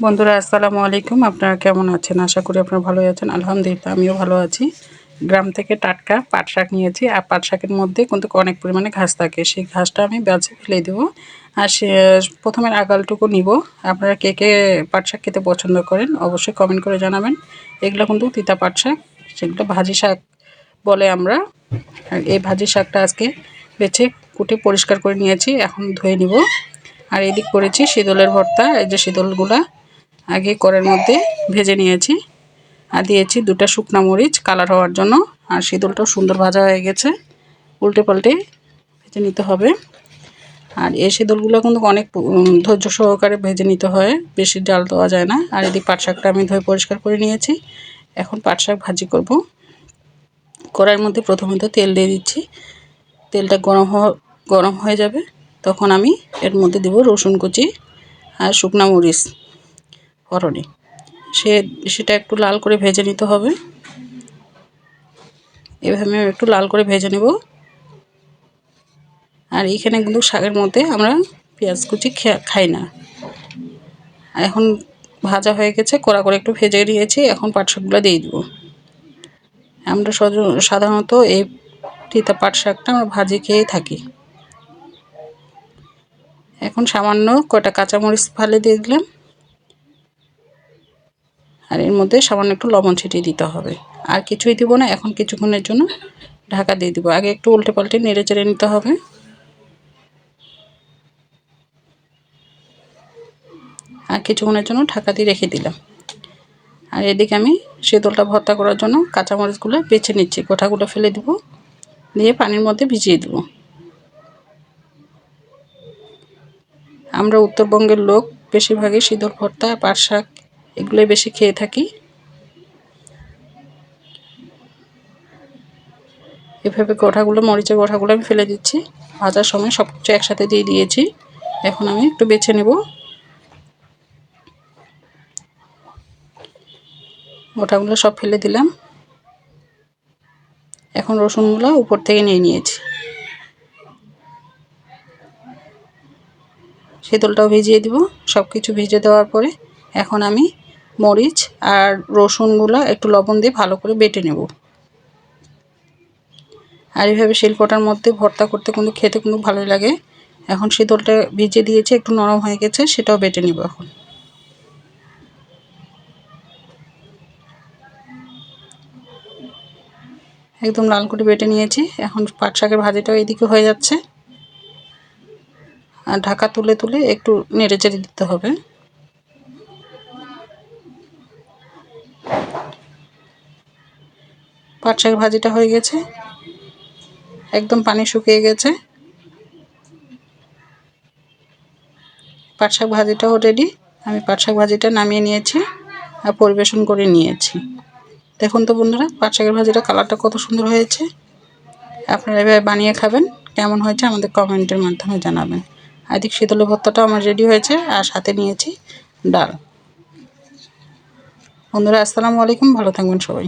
বন্ধুরা, আসসালামু আলাইকুম। আপনারা কেমন আছেন? আশা করি আপনারা ভালোই আছেন। আলহামদুলিল্লাহ, আমিও ভালো আছি। গ্রাম থেকে টাটকা পাট শাক নিয়েছি। আর পাট শাকের মধ্যে কিন্তু অনেক পরিমাণে ঘাস থাকে। সেই ঘাসটা আমি বেছে ফেলে দেবো। আর সে, প্রথমে আগালটুকু নিব। আপনারা কে কে পাট শাক খেতে পছন্দ করেন, অবশ্যই কমেন্ট করে জানাবেন। এগুলো কিন্তু তিতা পাট শাক। সেগুলো ভাজি শাক বলে আমরা। আর এই ভাজি শাকটা আজকে বেছে কুটে পরিষ্কার করে নিয়েছি। এখন ধুয়ে নিব। আর এদিক করেছি শীতলের ভর্তা। এই যে শীতলগুলা আগে করের মধ্যে ভেজে নিয়েছি আর দিয়েছি দুটা শুকনা মরিচ কালার হওয়ার জন্য। আর শীতলটাও সুন্দর ভাজা হয়ে গেছে। উল্টে পাল্টে ভেজে নিতে হবে। আর এই শীতলগুলো কিন্তু অনেক ধৈর্য সহকারে ভেজে নিতে হয়। বেশি ডাল দেওয়া যায় না। আর এদিকে পাট শাকটা আমি ধুয়ে পরিষ্কার করে নিয়েছি। এখন পাট শাক ভাজি করব। কড়াইয়ের মধ্যে প্রথমত তেল দিয়ে দিচ্ছি। তেলটা গরম গরম হয়ে যাবে। তখন আমি এর মধ্যে দেব রসুন কুচি আর শুকনা মরিচ। ফরনে সে, সেটা একটু লাল করে ভেজে নিতে হবে। এভাবে একটু লাল করে ভেজে নেব। আর এইখানে কিন্তু শাকের মধ্যে আমরা পেঁয়াজ কুচি খাই না। এখন ভাজা হয়ে গেছে, কড়া করে একটু ভেজে নিয়েছি, এখন পাট শাকগুলো দিয়ে দেবো। আমরা সাধারণত এই তিতা পাট শাকটা আমরা ভাজি খেয়েই থাকি। এখন সামান্য কটা কাঁচামরিচ ফালে দিয়ে দিলাম। আর এর মধ্যে সামান্য একটু লবণ ছিটিয়ে দিতে হবে। আর কিছুই দিব না, এখন কিছুক্ষণের জন্য ঢাকা দিয়ে দিব। আগে একটু উল্টে পাল্টে নেড়ে চেড়ে নিতে হবে। আর কিছুক্ষণের জন্য ঢাকা দিয়ে রেখে দিলাম। আর এদিকে আমি শীতলটা ভর্তা করার জন্য কাঁচামরিচগুলো বেছে নিচ্ছি। গোঠাগুলো ফেলে দিব, দিয়ে পানির মধ্যে ভিজিয়ে দেব। আমরা উত্তরবঙ্গের লোক, বেশিরভাগই শীতল ভর্তা, পাট শাক এগুলোই বেশি খেয়ে থাকি। এভাবে গোঠাগুলো, মরিচের গোঠাগুলো আমি ফেলে দিচ্ছি। ভাজার সময় সব কিছু একসাথে দিয়ে দিয়েছি। এখন আমি একটু বেছে নেব। গোঠাগুলো সব ফেলে দিলাম। এখন রসুনগুলো উপর থেকে নিয়ে নিয়েছি। শীতলটাও ভিজিয়ে দিব। সব কিছু ভিজে দেওয়ার পরে এখন আমি মরিচ আর রসুনগুলো একটু লবণ দিয়ে ভালো করে বেটে নেব। আর এইভাবে শিল্পটার মধ্যে ভর্তা করতে কিন্তু খেতে কিন্তু ভালোই লাগে। এখন শীতলটা ভিজে দিয়েছে, একটু নরম হয়ে গেছে, সেটাও বেটে নিব এখন। একদম লাল করে বেটে নিয়েছি, এখন পাট শাকের ভাজিটাও এদিকে হয়ে যাচ্ছে। আর ঢাকা তুলে তুলে একটু নেড়ে চেড়ে দিতে হবে। পাট শাক ভাজিটা হয়ে গেছে। একদম পানি শুকিয়ে গেছে। পাট শাক ভাজিটাও রেডি আমি পাট শাক ভাজিটা নামিয়ে নিয়েছি আর পরিবেশন করে নিয়েছি। দেখুন তো বন্ধুরা পাট শাকের ভাজিটা কালারটা কত সুন্দর হয়েছে। আপনারা এভাবে বানিয়ে খাবেন, কেমন হয়েছে আমাদের কমেন্টের মাধ্যমে জানাবেন। আদিক শীতল ভর্তাটা আমার রেডি হয়েছে আর সাথে নিয়েছি ডাল। বন্ধুরা আসসালামু আলাইকুম। ভালো থাকবেন সবাই।